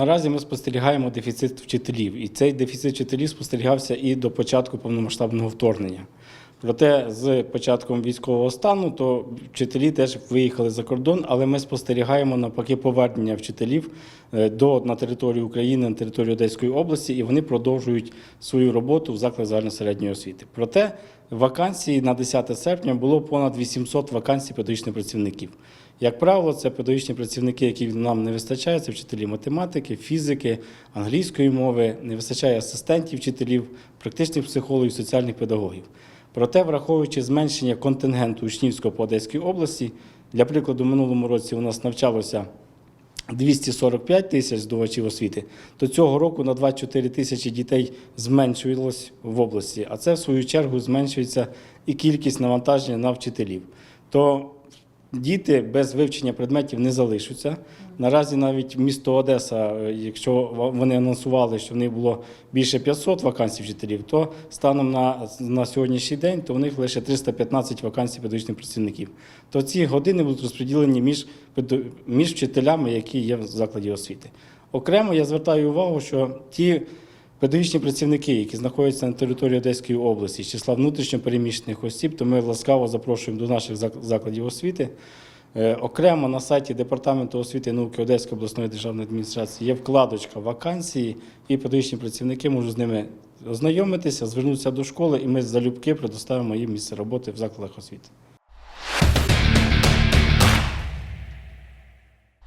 наразі ми спостерігаємо дефіцит вчителів, і цей дефіцит вчителів спостерігався і до початку повномасштабного вторгнення. Проте з початком військового стану то вчителі теж виїхали за кордон, але ми спостерігаємо навпаки повернення вчителів е, до на територію України, на територію Одеської області, і вони продовжують свою роботу в закладах загальносередньої освіти. Проте вакансії на 10 серпня було понад 800 вакансій педагогічних працівників. Як правило, це педагогічні працівники, які нам не вистачає, це вчителі математики, фізики, англійської мови, не вистачає асистентів вчителів, практичних психологів, соціальних педагогів. Проте, враховуючи зменшення контингенту учнівського по Одеській області, для прикладу, минулому році у нас навчалося 245 тисяч здобувачів освіти, то цього року на 24 тисячі дітей зменшувалось в області, а це в свою чергу зменшується і кількість навантаження на вчителів. То діти без вивчення предметів не залишаться. Наразі навіть місто Одеса, е, якщо вони анонсували, що в них було більше 500 вакансій вчителів, то станом на, на сьогоднішній день то в них лише 315 вакансій педагогічних працівників. То ці години будуть розподілені між, між вчителями, які є в закладі освіти. Окремо я звертаю увагу, що ті педагогічні працівники, які знаходяться на території Одеської області, з числа внутрішньопереміщених осіб, то ми ласкаво запрошуємо до наших закладів освіти. Е, Окремо на сайті Департаменту освіти і науки Одеської обласної державної адміністрації є вкладочка вакансії, і педагогічні працівники можуть з ними ознайомитися, звернутися до школи, і ми залюбки предоставимо їм місце роботи в закладах освіти.